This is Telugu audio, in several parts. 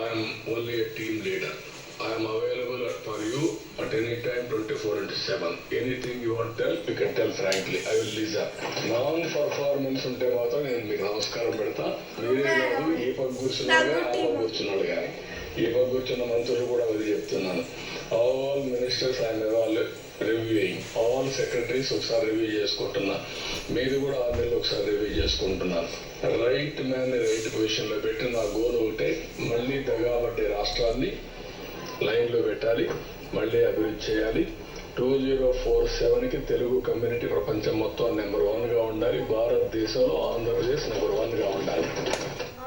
I'm only team leader I'm available at for you at any time twenty four into seven anything you want tell you can tell frankly I will leisure non performance ఉంటే మాత్రం నేను మీకు నమస్కారం పెడతా. మీరే కాదు ఏ పని కూర్చున్నాడు కానీ ఆ పని కూర్చున్నాడు కానీ ఏ పని కూర్చున్న మంత్రులు కూడా అవి చెప్తున్నాను. ఓ మినిస్టర్స్ అండ్ వాళ్ళు రివ్యూయింగ్ ఆల్ సెక్రటరీస్ ఒకసారి రివ్యూ చేసుకుంటున్నా. మీరు కూడా ఆ నెలలో ఒకసారి రివ్యూ చేసుకుంటున్నాను రైట్ మ్యాన్ రైట్ పొజిషన్లో పెట్టి నా గోల్ ఒకటే మళ్ళీ దగాబట్టే రాష్ట్రాన్ని లైన్లో పెట్టాలి మళ్ళీ అభివృద్ధి చేయాలి. టూ జీరో ఫోర్ సెవెన్కి తెలుగు కమ్యూనిటీ ప్రపంచం మొత్తం నెంబర్ వన్గా ఉండాలి. భారతదేశంలో ఆంధ్రప్రదేశ్ నెంబర్ వన్గా ఉండాలి.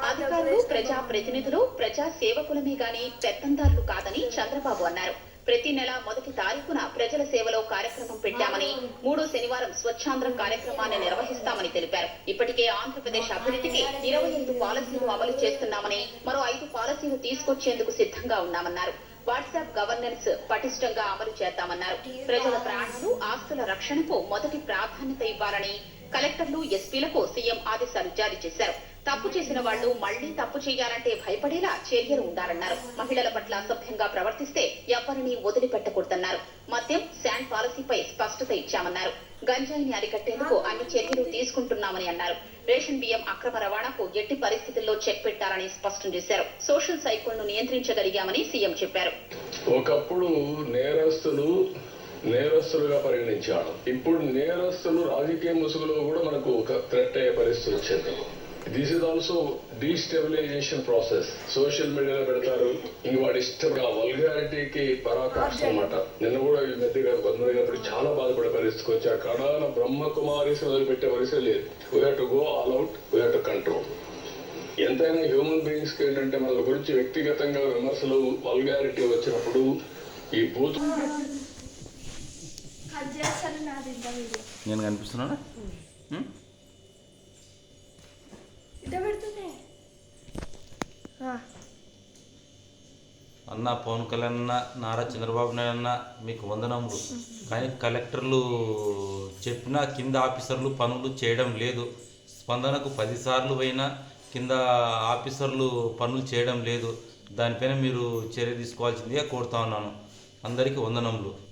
అధికారులు ప్రజా ప్రతినిధులు ప్రజా సేవకులమే గాని పెత్తందారులు కాదని చంద్రబాబు అన్నారు. ప్రతి నెల మొదటి తారీఖున ప్రజల సేవలో కార్యక్రమం పెట్టామని మూడో శనివారం స్వచ్ఛాంధ్రం కార్యక్రమాన్ని నిర్వహిస్తామని తెలిపారు. ఇప్పటికే ఆంధ్రప్రదేశ్ అభివృద్ధికి ఇరవై ఐదు పాలసీలు అమలు చేస్తున్నామని మరో ఐదు పాలసీలు తీసుకొచ్చేందుకు సిద్ధంగా ఉన్నామన్నారు. వాట్సాప్ గవర్నెన్స్ పటిష్టంగా అమలు చేద్దామన్నారు ప్రజల ప్రాణాలు ఆస్తుల రక్షణకు మొదటి ప్రాధాన్యత ఇవ్వాలని కలెక్టర్లు ఎస్పీలకు సీఎం ఆదేశాలు జారీ చేశారు. తప్పు చేసిన వాళ్ళు మళ్ళీ తప్పు చేయాలంటే భయపడేలా చర్యలు ఉండాలన్నారు. మహిళల పట్ల అసభ్యంగా ప్రవర్తిస్తే ఎవరిని వదిలిపెట్టకూడదన్నారు. మద్యం శాండ్ పాలసీపై స్పష్టత ఇచ్చామన్నారు. గంజాయిని అరికట్టేందుకు అన్ని చర్యలు తీసుకుంటున్నామని అన్నారు. రేషన్ బియ్యం అక్రమ రవాణాకు ఎట్టి పరిస్థితుల్లో చెక్ పెట్టాలని స్పష్టం చేశారు. సోషల్ సైకిల్ను నియంత్రించగలిగామని సీఎం చెప్పారు. ఒకప్పుడు నేరస్తులు నేరస్తులుగా పరిగణించాడు ఇప్పుడు నేరస్తులు రాజకీయ ముసుగులో కూడా మనకు ఒక థ్రెట్ అయ్యే పరిస్థితి వచ్చింది. This is also destabilization process social మీడియాలో పెడతారు. ఇంక వాడి ఇష్టంగా వల్గారిటీకి పరాకాష్ట అనమాట నిన్న కూడా ఈ మధ్యగా కొంతమంది అప్పుడు చాలా బాధపడే పరిస్థితికి వచ్చారు. కడాన బ్రహ్మకుమారి వదిలిపెట్టే పరిస్థితి లేదు. We have to go all out we have to control ఎంతైనా హ్యూమన్ బీయింగ్స్కి ఏంటంటే మన గురించి వ్యక్తిగతంగా విమర్శలు వల్గారిటీ వచ్చినప్పుడు ఈ బూత్ వీడియో. నేను కనిపిస్తున్నానా? అన్న పవన్ కళ్యాణ్ అన్న నారా చంద్రబాబు నాయుడు అన్న మీకు వందనములు. కానీ కలెక్టర్లు చెప్పినా కింద ఆఫీసర్లు పనులు చేయడం లేదు. స్పందనకు పదిసార్లు పోయినా కింద ఆఫీసర్లు పనులు చేయడం లేదు. దానిపైన మీరు చర్య తీసుకోవాల్సిందిగా కోరుతా ఉన్నాను. అందరికీ వందనములు.